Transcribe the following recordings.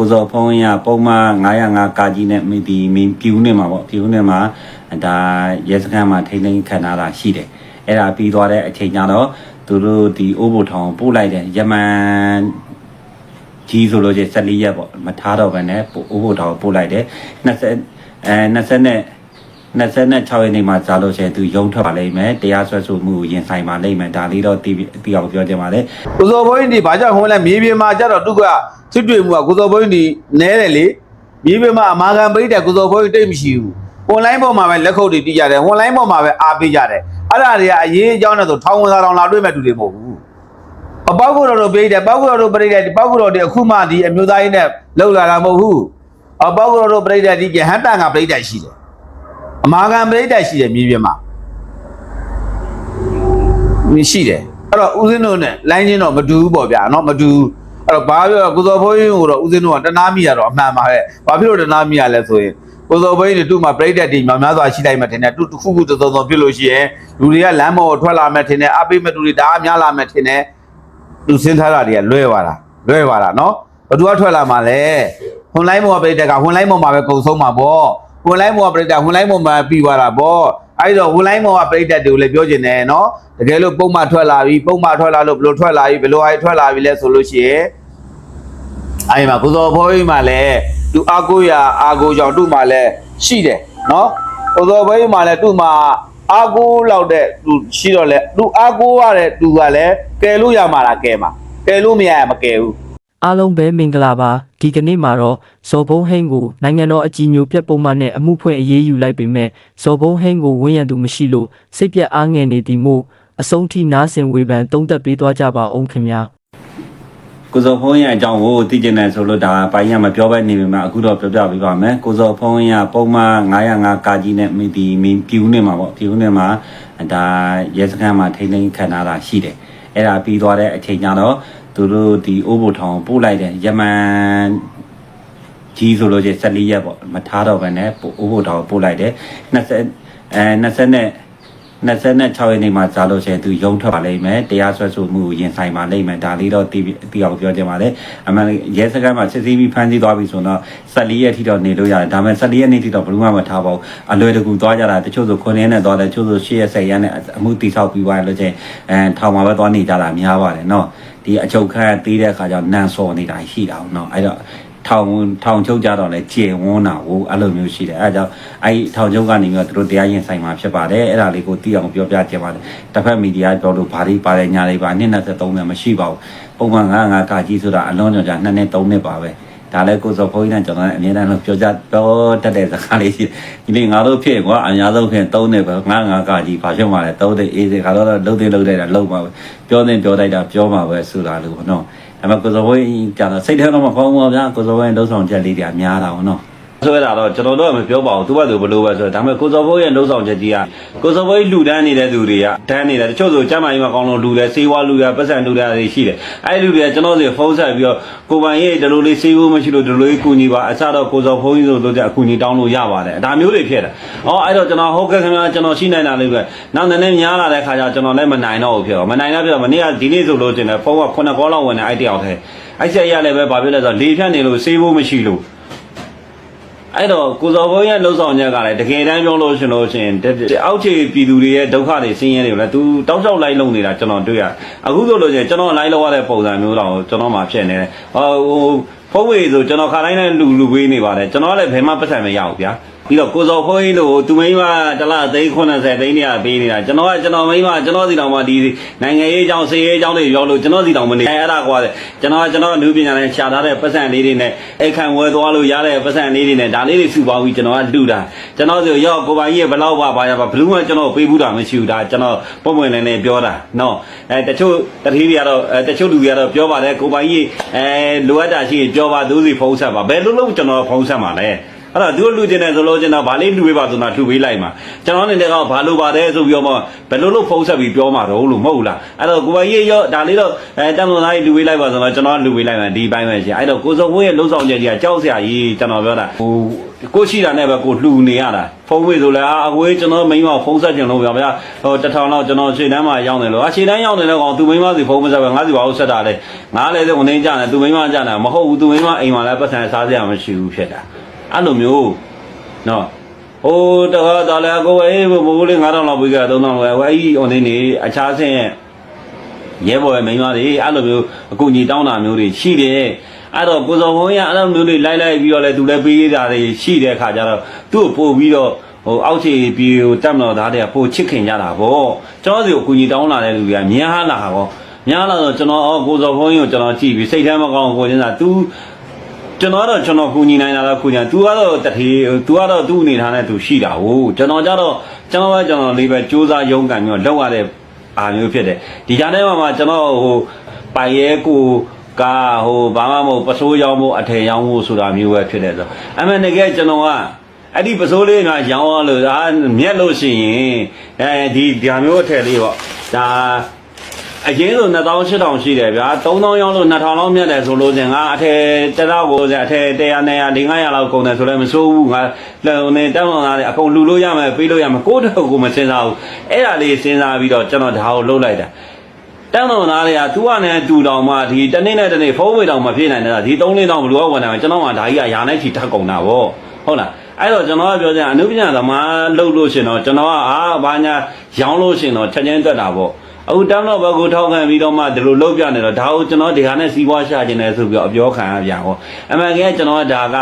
ကိုစောဖုံးရပုံမှန်905ကာကြီးနဲ့မိဒီမင်းပြူးနေမှာပေါ့ပြူးနေမှာဒါရဲစခန်းမှာထိန်းသိမ်းခံထားတာရှိတယ်အဲ့ဒါပြီးသွားတဲ့အချိန်ကျတော့သူတို့ဒီအိုးဘိုထောင်ပို့လိုက်တယ်ယမန်ကြီးဆိုလို့ချင်း14ရက်ပေါ့မထားတော့ဘဲနဲ့အိုးဘိုထောင်ပို့လိုက်တယ်20အဲ20နဲ့ 26ရက်နေ့မှာဇာလို့ရှိရင်သူရုံထွက်ပါလိမ့်မယ်တရားစွဲဆိုမှုကိုရင်ဆိုင်ပါလိမ့်မယ်ဒါလေးတော့တီးတီးအောင်ပြောချင်ပါတယ်ကိုစောဘိုင်းဒီဘာကြောင့်ဟိုလဲမြေပြင်မှာကြတော့သူကချစ်တွေ့မှုကကိုစောဘိုင်းဒီနဲတယ်လေမြေပြင်မှာအမာခံပိတ်တဲ့ကိုစောဘိုင်းတိတ်မရှိဘူး။ online ပေါ်မှာပဲလက်ခုပ်တွေတီးကြတယ်။ online ပေါ်မှာပဲအားပေးကြတယ်။အဲ့ဒါတွေကအရေးအကြောင်းနဲ့ဆိုထောင်ဝင်စာတောင်လာတွေ့မဲ့တူတွေမဟုတ်ဘူး။အပေါက်ကိုတော်တို့ပြေးတယ်ပေါက်ကိုတော်တို့ပြိတယ်ဒီပေါက်ကိုတော်တွေအခုမှဒီအမျိုးသားကြီးနဲ့လောက်လာတာမဟုတ်ဘူး။အပေါက်ကိုတော်တို့ပြိတယ်ဒီကဟန်တန်ကပြိတယ်ရှိတယ်။ အမာခံပရိသတ်ရှိတယ်မြေပြင်မှာမရှိတယ်အဲ့တော့ဦးဇင်းတို့နဲ့လိုင်းချင်းတော့မတူဘူးပေါ့ဗျာနော်မတူအဲ့တော့ဘာပြောကုသိုလ်ဘုန်းကြီးကိုတော့ဦးဇင်းတို့ကတနာမိရတော့အမှန်ပါပဲဘာဖြစ်လို့တနာမိရလဲဆိုရင်ကိုယ်တော်ဘိန်းတွေသူ့မှာပြိတ္တတွေများများစွာရှိလိုက်မှထင်တယ်သူတစ်ခုခုသုံးသုံးဖြစ်လို့ရှိရင်လူတွေကလမ်းပေါ်ထွက်လာမှထင်တယ်အပိမဲ့သူတွေတအားများလာမှထင်တယ်သူစဉ်းစားတာတွေကလွဲသွားတာလွဲသွားတာနော်ဘသူကထွက်လာမှလဲဟွန်လိုင်းပေါ်ပြိတ္တကဟွန်လိုင်းပေါ်မှာပဲကုံဆုံးမှာပေါ့ ဟွန်လိုင်းမော်ကပြိတ္တဟွန်လိုင်းမော်မှာပြီးသွားတာပေါ့အဲ့တော့ဟွန်လိုင်းမော်ကပြိတ္တတွေကိုလည်းပြောချင်တယ်နော်တကယ်လို့ပုံမှန်ထွက်လာပြီပုံမှန်ထွက်လာလို့ဘလို့ထွက်လာပြီဘလို့အဲ့ထွက်လာပြီလဲဆိုလို့ရှိရင်အဲ့မှာကိုစောဘိုးကြီးမှလည်းသူအာကိုရာအာကိုကြောင့်သူ့မှာလည်းရှိတယ်နော်ကိုစောဘိုးကြီးမှလည်းသူ့မှာအာကိုလောက်တဲ့သူရှိတော့လဲသူအာကိုရတဲ့သူကလည်းကယ်လို့ရမှာလားကယ်မှာကယ်လို့မရရမကယ်ဘူး အားလုံးပဲမင်္ဂလာပါဒီကနေ့မှာတော့ဇော်ဘုံဟိန်းကိုနိုင်ငံတော်အကြီးအကျယ်ပြတ်ပုံမှန်နဲ့အမှုဖွင့်အရေးယူလိုက်ပေမဲ့ဇော်ဘုံဟိန်းကိုဝန်းရံသူမရှိလို့စိတ်ပြက်အားငယ်နေသည်မို့အဆုံးထိနားဆင်ဝေဖန်တုံးသက်ပေးသွားကြပါအောင်ခင်ဗျာကိုစောဖုံးရအကြောင်းကိုသိကျင်တယ်ဆိုလို့ဒါပိုင်းရမပြောပဲနေပြီမှာအခုတော့ပြောပြပေးပါမယ်ကိုစောဖုံးရပုံမှန်905ကာကြီးနဲ့မိဒီမင်းပြူးနေမှာပေါ့ပြူးနေမှာဒါရဲစခန်းမှာထိန်းသိမ်းခံထားတာရှိတယ်အဲ့ဒါပြီးသွားတဲ့အချိန်ကျတော့ သူတို့ဒီအိုးဘိုထောင်ပို့လိုက်တယ်ယမန်ကြီးဆိုလို့ချင်း14ရက်ပေါ့မထားတော့ဘဲနဲ့အိုးဘိုထောင်ပို့လိုက်တယ်20အဲ20နဲ့ 26ရက်နေ့မှာကြားလို့ရှိရင်သူရုံထွက်ပါလိမ့်မယ်တရားစွဲဆိုမှုကိုရင်ဆိုင်ပါလိမ့်မယ်ဒါလေးတော့သိသိအောင်ပြောချင်ပါတယ်အမှန်ရဲစခန်းမှာစစ်ဆေးပြီးဖမ်းဆီးသွားပြီဆိုတော့14ရက်ထိတော့နေလို့ရတယ်ဒါပေမဲ့14ရက်နေ့ထိတော့ဘယ်သူမှမထားပါဘူးအလွယ်တကူသွားကြတာတချို့ဆို9ရက်နဲ့သွားတယ်တချို့ဆို10ရက်10ရက်နဲ့အမှုတိဆောက်ပြီးသွားရလို့ချင်းအဲထောင်မှာပဲသွားနေကြတာများပါတယ်နော်ဒီအချုပ်ခန်းသေးတဲ့အခါကျတော့နန်စော်နေတာရှိတာအောင်နော်အဲ့တော့ ထောင်ထောင်ချုပ်ကြတော့လဲကျေဝန်းတာကိုအဲ့လိုမျိုးရှိတယ်အဲ့ဒါကြောင့်အဲ့ဒီထောင်ချုပ်ကနေပြီးတော့သူတို့တရားရင်ဆိုင်မှာဖြစ်ပါတယ်အဲ့ဒါလေးကိုသိအောင်ပြောပြချင်ပါတယ်တစ်ဖက်မီဒီယာပြောလို့ဘာတွေပါတယ်ညာတွေပါနှစ်23နဲ့မရှိပါဘူးပုံမှန်95ကာကြီးဆိုတာအလုံးကြောင်ကြ2နဲ့3နဲ့ပါပဲ ဒါလည်းကိုစောဖိုးကြီးနဲ့ကျွန်တော်လည်းအမြဲတမ်းလို့ပြောကြပြောတတ်တဲ့စကားလေးရှိတယ်ဒီနေ့ငါတို့ဖြစ်ကွာအများဆုံးဖြစ်3နဲ့ပဲ95ကာကြီးဘာဖြစ်မှလဲ3တဲ့အေးစကားတော့လှုပ်သေးလှုပ်လိုက်တာလှုပ်ပါပဲပြောနေပြောလိုက်တာပြောမှာပဲဆိုတာလို့ပေါ့နော်ဒါပေမဲ့ကိုစောဝင်းကျတော့စိတ်ထဲတော့မကောင်းဘူးဗျာကိုစောဝင်းလှုပ်ဆောင်ချက်လေးတွေကများတာပေါ့နော် ဆိုရတာတော့ကျွန်တော်တို့ကမပြောပါဘူးသူကသူဘလို့ပဲဆိုတော့ဒါပေမဲ့ကိုစောဘိုးရဲ့လှုပ်ဆောင်ချက်ကြီးကကိုစောဘိုးလူတန်းနေတဲ့သူတွေကတန်းနေတယ်တချို့ဆိုကျမ်းမာရေးမှာကောင်းလို့လူတယ်စေးဝါလူရပတ်စံလူရတွေရှိတယ်အဲ့ဒီလူတွေကကျွန်တော်စီဖုန်းဆက်ပြီးတော့ကိုပိုင်ရဲ့ဒီလိုလေးစေးဖို့မရှိလို့ဒီလိုလေးကူညီပါအစတော့ကိုစောဖုန်းကြီးဆိုလို့တဲ့အကူညီတောင်းလို့ရပါတယ်ဒါမျိုးတွေဖြစ်တယ်ဟောအဲ့တော့ကျွန်တော်ဟုတ်ကဲ့ခင်ဗျာကျွန်တော်ရှိနိုင်တာလေးပဲနောက်နည်းနည်းများလာတဲ့ခါကျတော့ကျွန်တော်လည်းမနိုင်တော့ဘူးဖြစ်တော့မနိုင်တော့ဖြစ်တော့မနေ့ကဒီနေ့ဆိုလို့တင်တယ်ဖုန်းက9ကောလောက်ဝင်တယ်အဲ့တယောက်တည်းအဲ့ချက်ရလည်းပဲဘာဖြစ်လဲဆိုတော့လေဖြတ်နေလို့စေးဖို့မရှိလို့ အဲ့တော့ကိုစော်ဘုန်းရဲ့လှုပ်ဆောင်ချက်ကလည်းတကယ်တမ်းပြောလို့ရှင်လို့ရှင်အောက်ခြေပြည်သူတွေရဲ့ဒုက္ခတွေဆင်းရဲတွေကိုလည်း तू တောက်လျှောက်လိုက်လုံနေတာကျွန်တော်တွေ့ရအခုဆိုလို့ရှင်ကျွန်တော်လိုက်လောက်ရတဲ့ပုံစံမျိုးတော့ကျွန်တော်မှဖြစ်နေတယ်ဟို ဖုန်းဝေဆိုကျွန်တော်ခါတိုင်းနဲ့လူလူပေးနေပါတယ်ကျွန်တော်လည်းဘယ်မှပတ်စံမရဘူးဗျာပြီးတော့ကိုစော်ဖုန်းကြီးလို့သူမိန်းမတလသိန်း80သိန်းနေရပေးနေတာကျွန်တော်ကကျွန်တော်မိန်းမကျွန်တော်စီတော်မှဒီနိုင်ငံရေးအကြောင်းစေရေးအကြောင်းတွေပြောလို့ကျွန်တော်စီတော်မနေအဲအဲ့ဒါကွာတယ်ကျွန်တော်ကကျွန်တော်လူပညာနဲ့ခြာထားတဲ့ပတ်စံလေးတွေနဲ့အိတ်ခံဝယ်သွားလို့ရတဲ့ပတ်စံလေးတွေနဲ့ဒါလေးတွေစုပေါင်းပြီးကျွန်တော်ကလူတာကျွန်တော်ဆိုရော့ကိုပါကြီးရဲ့ဘလောက်ပါပါရပါဘလူးကကျွန်တော်ပေးဘူးတာမရှိဘူးဒါကျွန်တော်ပုံမှန်လည်းနဲ့ပြောတာနော်အဲတချို့တတိတွေကတော့အဲတချို့လူတွေကတော့ပြောပါတယ်ကိုပါကြီးအဲလိုအပ်တာရှိရင်ပြောပါသူစီဖုံးဆက်ပါဘယ်လိုလုပ်ကျွန်တော်ဖုံးဆက်မှာလဲအဲ့တော့သူတို့လူကျင်တယ်ဆိုလို့ကျင်တော့ဗာလေးလူပေးပါဆိုတော့လှူပေးလိုက်မှာကျွန်တော်အနေနဲ့ကဘာလို့ပါတယ်ဆိုပြီးတော့မှဘယ်လိုလုပ်ဖုံးဆက်ပြီးပြောမှာတော့လို့မဟုတ်လားအဲ့တော့ကိုပိုင်ကြီးရောဒါလေးတော့အဲတမ်မန်သားကြီးလူပေးလိုက်ပါဆိုတော့ကျွန်တော်လူပေးလိုက်မှာဒီပိုင်းပဲရှင်အဲ့တော့ကိုစောဘိုးရဲ့လှုပ်ဆောင်ချက်ကြီးကကြောက်စရာကြီးကျွန်တော်ပြောတာဟို ကိုရှိတာနဲ့ပဲကိုလှူနေရတာဖုန်းမေးဆိုလဲအာအဝေးကျွန်တော်မိန်းမဖုန်းဆက်ကြင်လို့ဗျာဗျာဟိုတစ်ထောင်လောက်ကျွန်တော်ခြေတန်းမှာရောက်နေလို့အခြေတန်းရောက်နေတဲ့ကောင်သူမိန်းမစီဖုန်းမဆက်ပဲငါစီဘာလို့ဆက်တာလဲငါလည်းတဲ့ဝင်ကြတယ်သူမိန်းမကြတယ်မဟုတ်ဘူးသူမိန်းမအိမ်မှာလည်းပတ်စံစားစရာမရှိဘူးဖြစ်တာအဲ့လိုမျိုးနော်ဟိုတခါတော်လဲကိုအေးဘိုးလေး9000လောက်ပြီးကြ3000လောက်ပဲအဲ့ဒီဟိုနေနေအခြားဆင်းရဲ့ရဲဘော်ရဲ့မိန်းမတွေအဲ့လိုမျိုးအကူကြီးတောင်းတာမျိုးတွေရှိတယ် အဲ့တော့ကိုစော်ဘုံရအဲ့လိုမျိုးတွေလိုက်လိုက်ပြီးတော့လဲသူလည်းပေးရတာတွေရှိတဲ့ခါကျတော့သူ့ကိုပို့ပြီးတော့ဟိုအောက်ခြေပြေကိုတက်မတော်သားတွေကပို့ချစ်ခင်ကြတာဗောကျွန်တော်စီကိုအကူကြီးတောင်းလာတဲ့လူတွေကမြင်ဟာလာဟောများလာတော့ကျွန်တော်အော်ကိုစော်ဘုံရကိုကျွန်တော်ကြည့်ပြီးစိတ်ထဲမကောင်းကိုကျင်းစာ तू ကျွန်တော်ကတော့ကျွန်တော်ကူညီနိုင်တာတော့ကူညီသူကတော့တထေသူကတော့သူ့အနေထားနဲ့သူရှိတာဟုတ်ကျွန်တော်ကြတော့ကျွန်တော်ကကျွန်တော်လေးပဲစူးစမ်းရုန်းကန်ပြီးတော့လောက်ရတဲ့အားမျိုးဖြစ်တယ်ဒီကြားထဲမှာမှကျွန်တော်ဟိုပိုင်ရဲကို ကဟိုဘာမှမဟုတ်ပစိုးရောင်းဖို့အထည်ရောင်းဖို့ဆိုတာမျိုးပဲဖြစ်တယ်ဆိုအမှန်တကယ်ကျွန်တော်ကအဲ့ဒီပစိုးလေးကရောင်းရလို့ဒါမြက်လို့ရှိရင်အဲဒီဒီမျိုးအထည်လေးပေါ့ဒါအရင်ဆို2800ရှိတယ်ဗျာ3000ရောင်းလို့2000လောက်မြတ်တယ်ဆိုလို့ရှင်ငါအထည်တစ်တော့ကိုအထည်100 200 500လောက်ကုန်တယ်ဆိုလည်းမစိုးဘူးငါလုံနေတောင်းလာတယ်အကုန်လှူလို့ရမယ်ပေးလို့ရမယ်ကိုယ့်တော့ကိုမစင်စားဘူးအဲ့ဒါလေးစဉ်းစားပြီးတော့ကျွန်တော်ဒါကိုလှုပ်လိုက်တာ တောင်းတော်သားတွေကသူကလည်းတူတော်မှဒီတနေ့နဲ့တနေ့ဖုံးဝေတောင်မဖြစ်နိုင်တာဒီ3လတောင်ဘလူကဝင်တယ်ကျွန်တော်ကဒါကြီးကယာနဲ့ချီထပ်ကုန်တာဗောဟုတ်လားအဲ့တော့ကျွန်တော်ကပြောချင်အနုပညာသမားလှုပ်လို့ရှင်တော့ကျွန်တော်ကအာဘာညာရောင်းလို့ရှင်တော့ချက်ချင်းတွက်တာဗောအခုတောင်းတော့ဘက်ကိုထောက်ခံပြီးတော့မှဒီလိုလုပ်ပြနေတော့ဒါကိုကျွန်တော်ဒီဟာနဲ့စီးပွားရှာခြင်းနဲ့ဆိုပြီးတော့အပြောခံရပြန်ဟောအမှန်ကဲကျွန်တော်ကဒါက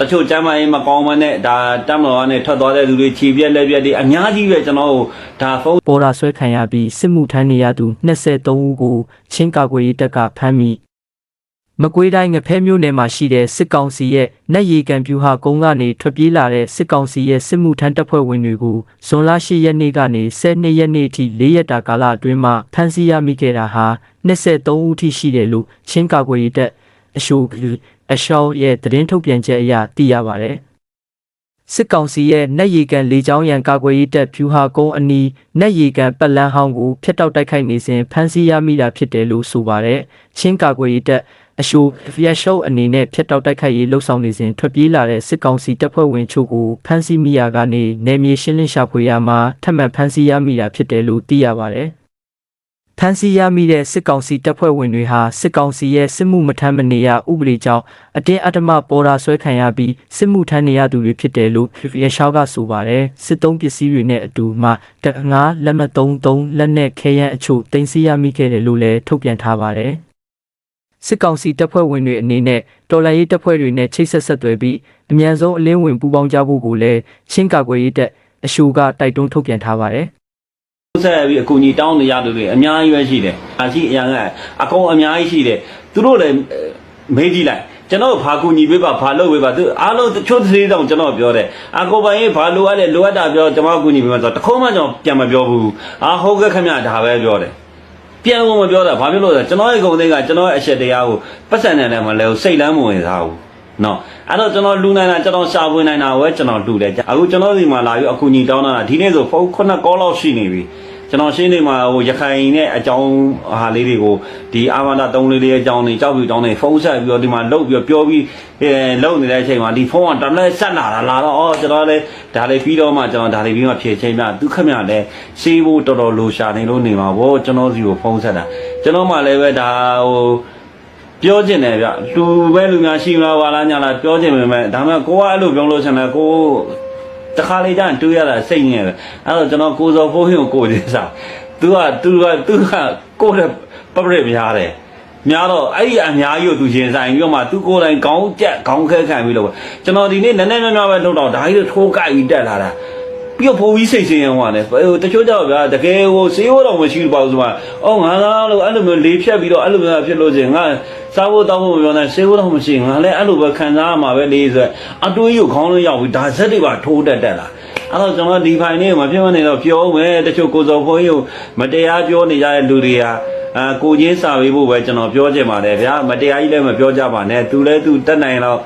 တချို့ကျမ်းမာရေးမကောင်းမနဲ့ဒါတမ်းတော်ကနေထွက်သွားတဲ့လူတွေခြေပြက်လက်ပြက်တွေအများကြီးပဲကျွန်တော်တို့ဒါဖုန်းပေါ်တာဆွဲခံရပြီးစစ်မှုထမ်းနေရသူ23ဦးကိုချင်းကာကွယ်ရေးတပ်ကဖမ်းမိမကွေးတိုင်းငဖဲမြို့နယ်မှာရှိတဲ့စစ်ကောင်စီရဲ့နက်ရီကံပြူဟာကုန်းကနေထွက်ပြေးလာတဲ့စစ်ကောင်စီရဲ့စစ်မှုထမ်းတပ်ဖွဲ့ဝင်တွေကိုဇွန်လ10ရက်နေ့ကနေ12ရက်နေ့အထိ4ရက်တာကာလအတွင်းမှာဖမ်းဆီးရမိခဲ့တာဟာ23ဦးထိရှိတယ်လို့ချင်းကာကွယ်ရေးတပ်အရှိုး အရှောင်းရဲ့သတင်းထုတ်ပြန်ချက်အရသိရပါတယ်။စစ်ကောင်စီရဲ့နက်ရီကန်လေကြောင်းရန်ကာကွယ်ရေးတပ်ဖြူဟာကုန်းအနီးနက်ရီကန်ပတ်လန်းဟောင်းကိုဖျက်တောက်တိုက်ခိုက်နေစဉ်ဖမ်းဆီးရမိတာဖြစ်တယ်လို့ဆိုပါတယ်။ချင်းကာကွယ်ရေးတပ်အရှိုးဖျက်ရှုပ်အနေနဲ့ဖျက်တောက်တိုက်ခိုက်ရေးလှုပ်ဆောင်နေစဉ်ထွက်ပြေးလာတဲ့စစ်ကောင်စီတပ်ဖွဲ့ဝင်ချို့ကိုဖမ်းဆီးမိရာကနေနယ်မြေရှင်းလင်းရှာဖွေရမှာထပ်မံဖမ်းဆီးရမိတာဖြစ်တယ်လို့သိရပါတယ်။ ဖမ်းဆီးရမိတဲ့စစ်ကောင်စီတပ်ဖွဲ့ဝင်တွေဟာစစ်ကောင်စီရဲ့စစ်မှုမထမ်းမနေရဥပဒေကြောင့်အတင်းအဓမ္မပေါ်တာဆွဲခံရပြီးစစ်မှုထမ်းနေရသူတွေဖြစ်တယ်လို့ရရှောက်ကဆိုပါတယ်စစ်သုံးပစ္စည်းတွေနဲ့အတူမှတငါးလက်မသုံးသုံးလက်နဲ့ခဲယမ်းအချို့တင်စီရမိခဲ့တယ်လို့လည်းထုတ်ပြန်ထားပါတယ်စစ်ကောင်စီတပ်ဖွဲ့ဝင်တွေအနေနဲ့တော်လှန်ရေးတပ်ဖွဲ့တွေနဲ့ချိတ်ဆက်ဆက်သွယ်ပြီးအ мян ဆုံးအလင်းဝင်ပူးပေါင်းကြဖို့ကိုလည်းချင်းကာကွယ်ရေးတပ်အရှိုကတိုက်တွန်းထုတ်ပြန်ထားပါတယ် ဆက်ပြီးအကူကြီးတောင်းနေရတဲ့လူတွေအများကြီးပဲရှိတယ်။အရှိအရင်ကအကုန်အများကြီးရှိတယ်။သူတို့လည်းမေးကြည့်လိုက်ကျွန်တော်ဘာကူညီပေးပါဘာလုပ်ပေးပါသူအားလုံးတချို့သေးတောင်ကျွန်တော်ပြောတယ်အကိုပိုင်ရေးဘာလိုအပ်လဲလိုအပ်တာပြောကျွန်တော်ကူညီပေးမှာဆိုတခုံးမှကျွန်တော်ပြန်မပြောဘူးအာဟုတ်ကဲ့ခင်ဗျဒါပဲပြောတယ်ပြန်လို့မပြောတာဘာဖြစ်လို့လဲကျွန်တော်ရဲ့ဂုဏ်သိက္ခာကျွန်တော်ရဲ့အချက်တရားကိုပတ်စံနဲ့လည်းမလဲဘူးစိတ်လမ်းမဝင်စားဘူးနော်အဲ့တော့ကျွန်တော်လူနိုင်တာကျွန်တော်ရှာဖွေနိုင်တာဝဲကျွန်တော်လူတယ်အခုကျွန်တော်ဒီမှာလာပြီးအကူညီတောင်းတာဒီနေ့ဆိုဖုန်းခုနှစ်ကောလောက်ရှိနေပြီ ကျွန်တော်ရှင်းနေမှာဟိုရခိုင်နဲ့အကြောင်းဟာလေးတွေကိုဒီအာမန္တသုံးလေးလေးအကြောင်းတွေကြောက်ပြီးအကြောင်းတွေဖုန်းဆက်ပြီးတော့ဒီမှာလုတ်ပြီးတော့ပြောပြီးအဲလုတ်နေတဲ့အချိန်မှာဒီဖုန်းကတလဲဆက်လာတာလာတော့အော်ကျွန်တော်လည်းဒါလေးပြီးတော့မှကျွန်တော်ဒါလေးပြီးမှဖြည့်ချင်းပြဒုက္ခမြလည်းစေးဖို့တော်တော်လိုရှာနေလို့နေမှာဗောကျွန်တော်စီကိုဖုန်းဆက်တာကျွန်တော်မှလည်းပဲဒါဟိုပြောကျင်တယ်ဗျလူပဲလူများရှိမလားဝါလားညာလားပြောကျင်ပေမဲ့ဒါမှကိုကအဲ့လိုပြောလို့ဆင်တယ်ကို တခါလေကျရင်တွေးရတာစိတ်ညစ်တယ်အဲ့တော့ကျွန်တော်ကိုစော်ဖိုးဟင်းကိုကိုကျင်းစား तू က तू က तू ကကိုတဲ့ပပရများတယ်များတော့အဲ့ဒီအများကြီးကို तू ရင်ဆိုင်ပြီးတော့မှ तू ကိုယ်တိုင်ခေါင်းကြက်ခေါင်းခဲခံပြီးလို့ကျွန်တော်ဒီနေ့နည်းနည်းများများပဲလှုပ်တော့ဒါကြီးတော့ထိုးကြိုက်ပြီးတက်လာတာ ပြီးတော့ဖိုးပြီးစိတ်ဆင်းရဲသွားတယ်ဟိုတချို့ကြောက်ဗျာတကယ်ဟိုစေးဝတော်မရှိဘူးပေါ့ဆိုမှအော်ငါသားလို့အဲ့လိုမျိုးလေးဖြတ်ပြီးတော့အဲ့လိုမျိုးဖြစ်လို့ချင်းငါစားဖို့တောင်းဖို့မပြောနဲ့ဆေးဖို့တော့မရှိငါလည်းအဲ့လိုပဲခံစားရမှာပဲလေးဆိုအတွေးရုပ်ခေါင်းလေးရောက်ပြီးဒါဇက်တွေပါထိုးတက်တက်လာအဲ့တော့ကျွန်တော်ဒီဖိုင်လေးမဖြစ်မနေတော့ပြောမယ်တချို့ကိုစော်ဖိုးကြီးကိုမတရားပြောနေကြတဲ့လူတွေဟာ အာကိုချင်းစာပေးဖို့ပဲကျွန်တော်ပြောချင်ပါတယ်ဗျာမတရားကြီးလည်းမပြောကြပါနဲ့သူလည်းသူတက်နိုင်တော့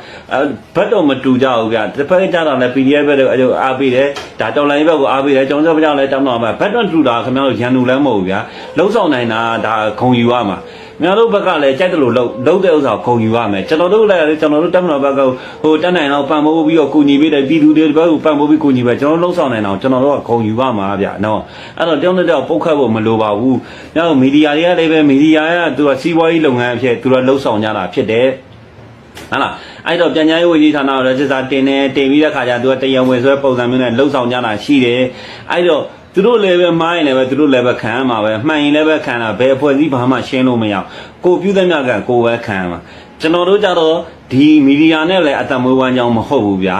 ဘတ်တော့မတူကြဘူးဗျာတစ်ဖက်ကြတော့လည်း PDF ပဲတော့အဲ့လိုအားပေးတယ်ဒါတော်လိုင်းဘက်ကိုအားပေးတယ်ကျွန်တော်တို့ကြောင့်လည်းတောင်းတော့မှာဘတ်တော့တူတာခင်ဗျားတို့ရန်သူလည်းမဟုတ်ဘူးဗျာလုံးဆောင်နိုင်တာဒါခုံယူရမှာ များတို့ဘက်ကလည်းကြိုက်တယ်လို့လှုပ်လှုပ်တဲ့ဥစ္စာကိုဂုံယူရမယ်ကျွန်တော်တို့လည်းကျွန်တော်တို့တက်မတော်ဘက်ကဟိုတက်နိုင်တော့ပံ့ပိုးပြီးတော့ကူညီပေးတယ်ပြည်သူတွေဘက်ကပံ့ပိုးပြီးကူညီပဲကျွန်တော်တို့လှုပ်ဆောင်နိုင်အောင်ကျွန်တော်တို့ကဂုံယူရမှာဗျနော်အဲ့တော့တောင်းတဲ့တော့ပုတ်ခတ်ဖို့မလိုပါဘူးညတော့မီဒီယာတွေကလည်းပဲမီဒီယာကသူကစီးပွားရေးလုပ်ငန်းအဖြစ်သူကလှုပ်ဆောင်ကြတာဖြစ်တယ်ဟုတ်လားအဲ့တော့ပြန်ကြားရေးဝန်ကြီးဌာနကလည်းစစ်စားတင်တယ်တင်ပြီးတဲ့ခါကျသူကတရားဝင်ဆွဲပုံစံမျိုးနဲ့လှုပ်ဆောင်ကြတာရှိတယ်အဲ့တော့ သူတို့လည်းပဲမိုင်းလည်းပဲသူတို့လည်းပဲခံရမှာပဲမှန်ရင်လည်းပဲခံတာဘယ်အဖွဲ့အစည်းဘာမှရှင်းလို့မရအောင်ကိုပြုတဲ့မြတ်ကကိုပဲခံရမှာကျွန်တော်တို့ကြတော့ဒီမီဒီယာနဲ့လည်းအတမွေးဝမ်းကြောင်းမဟုတ်ဘူးဗျာ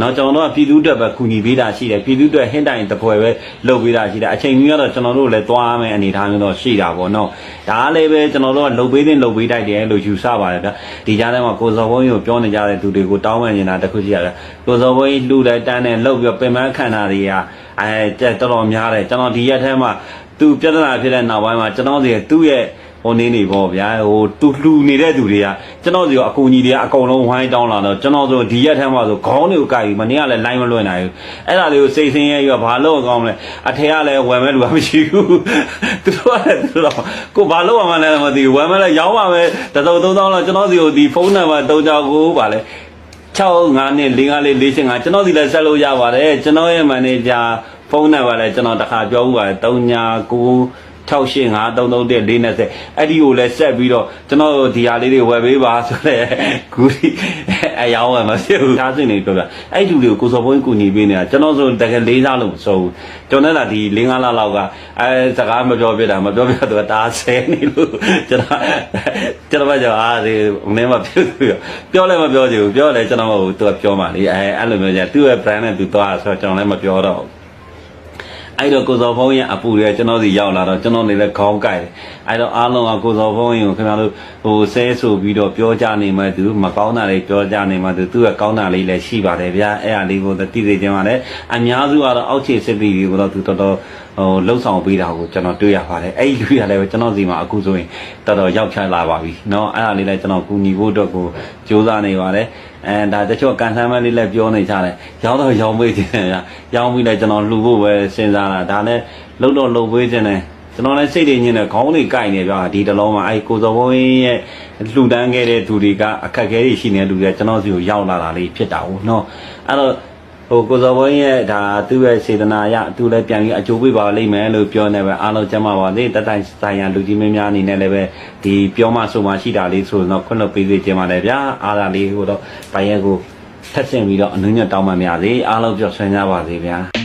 နောက်ကျွန်တော်တို့ကပြည်သူအတွက်ပဲကူညီပေးတာရှိတယ်ပြည်သူအတွက်ဟင်းတိုင်တစ်ပွဲပဲလုပ်ပေးတာရှိတယ်အချိန်ကြီးကတော့ကျွန်တော်တို့လည်းသွားမယ်အနေထားမျိုးတော့ရှိတာပေါ့နော်ဒါကလည်းပဲကျွန်တော်တို့ကလုပ်ပေးတဲ့လုပ်ပေးတိုက်တယ်လို့ယူဆပါတယ်ဗျဒီကြားထဲမှာကိုစော်ဘုန်းကြီးကိုပြောနေကြတဲ့သူတွေကိုတောင်းပန်နေတာတစ်ခုရှိရတယ်ကိုစော်ဘုန်းကြီးလှူတယ်တန်းတယ်လှုပ်ပြီးပင်မခန္ဓာတွေက အဲတော်တော်များတယ်ကျွန်တော်ဒီရက်ထဲမှာသူပြဿနာဖြစ်တဲ့နောက်ပိုင်းမှာကျွန်တော်စီသူ့ရဲ့ဟိုနေနေပေါ့ဗျာဟိုတူလှူနေတဲ့သူတွေကကျွန်တော်စီကအကူကြီးတွေကအကုန်လုံးဝိုင်းတောင်းလာတော့ကျွန်တော်ဆိုဒီရက်ထဲမှာဆိုခေါင်းတွေကိုကြိုက်ပြီးမနေ့ကလည်းလိုင်းမလွှင့်နိုင်ဘူးအဲ့ဒါလေးကိုစိတ်ဆင်းရဲပြီးတော့ဘာလို့အကောင်းလဲအထက်ကလည်းဝယ်မဲ့လူကမရှိဘူးသူတို့ကလည်းသူတို့ကိုဘာလို့မှလည်းမသိဘူးဝယ်မဲ့လည်းရောင်းပါမယ်တသော3000လောက်ကျွန်တော်စီကိုဒီဖုန်းနံပါတ်3ကြောက်ကိုပါလဲ 65နဲ့55လေး45ကျွန်တော်စီလည်းဆက်လို့ရပါတယ်ကျွန်တော်ရဲ့မန်နေဂျာဖုန်းနံပါတ်လည်းကျွန်တော်တစ်ခါပြောဦးပါတယ်39 68533140အဲ့ဒီကိုလည်းဆက်ပြီးတော့ကျွန်တော်ဒီဟာလေးတွေဝယ်ပေးပါဆိုလဲဂူရီအယောင်းဝယ်မဖြစ်ဘူးသားစင်တွေပြောပြအဲ့ဒီလူတွေကိုကိုစော်ဘုန်းကြီးကူညီပေးနေတာကျွန်တော်ဆိုတကယ်လေးစားလို့မစိုးဘူးကျွန်တော်လည်းဒီ၄၅လလောက်ကအဲစကားမပြောပြတာမပြောပြတော့တားဆဲနေလို့ကျွန်တော်ကျွန်တော်ကကြောအားဒီမင်းမဖြစ်ဘူးပြောလည်းမပြောချင်ဘူးပြောလည်းကျွန်တော်ကသူကပြောမှလေအဲအဲ့လိုမျိုးじゃသူ့ရဲ့ brand နဲ့သူသွားဆိုတော့ကျွန်တော်လည်းမပြောတော့ဘူး အဲ့တော့ကိုစော်ဖုံးရဲ့အပူတွေကျွန်တော်စီရောက်လာတော့ကျွန်တော်နေလဲခေါင်းကိုက်တယ်အဲ့တော့အားလုံးကကိုစော်ဖုံးရင်ကိုခင်ဗျားတို့ဟိုဆဲဆိုပြီးတော့ပြောကြနေမှသူမကောင်းတာလေးပြောကြနေမှသူသူ့ရဲ့ကောင်းတာလေးလည်းရှိပါတယ်ဗျာအဲ့အလေးကိုသိသိချင်းပါလေအများစုကတော့အောက်ခြေစစ်ပြီးကိုတော့သူတော်တော်ဟိုလှုပ်ဆောင်ပေးတာကိုကျွန်တော်တွေ့ရပါတယ်အဲ့ဒီလူတွေကလည်းကျွန်တော်စီမှာအခုဆိုရင်တော်တော်ရောက်ချလာပါပြီเนาะအဲ့ဒါလေးလည်းကျွန်တော်ကူညီဖို့အတွက်ကိုစူးစမ်းနေပါတယ် အဲဒါတချို့ကန်ဆန်းမလေးလည်းပြောနေကြတယ်ရောင်းတော့ရောင်းပေးခြင်းဗျာရောင်းပြီးလည်းကျွန်တော်လှူဖို့ပဲစဉ်းစားတာဒါလည်းလှုပ်တော့လှုပ်ပေးခြင်းတယ်ကျွန်တော်လည်းစိတ်တွေညင်းတယ်ခေါင်းတွေကိုက်နေဗျာဒီတလုံးမှာအဲကိုစောဘုန်းကြီးရဲ့လှူဒန်းခဲ့တဲ့သူတွေကအခက်အခဲတွေရှိနေတဲ့လူတွေကျွန်တော်စီကိုရောက်လာတာလေးဖြစ်တာဟုတ်နော်အဲ့တော့ ဟိုကိုစောဘုန်းကြီးရဲ့ဒါသူ့ရဲ့စေတနာအရသူလည်းပြန်ပြီးအကျိုးပေးပါလိမ့်မယ်လို့ပြောနေပဲအားလုံးကျမ်းပါပါစေတတိုင်ဆိုင်ရလူကြီးမင်းများအနေနဲ့လည်းပဲဒီပြောမှဆိုမှရှိတာလေးဆိုတော့ခွင့်လွှတ်ပေးစေချင်ပါတယ်ဗျာအားသာလေးဟိုတော့ဘိုင်ရက်ကိုထက်ဆင့်ပြီးတော့အနုညတ်တောင်းပန်ပါစေအားလုံးပြောဆွေးနွေးပါစေဗျာ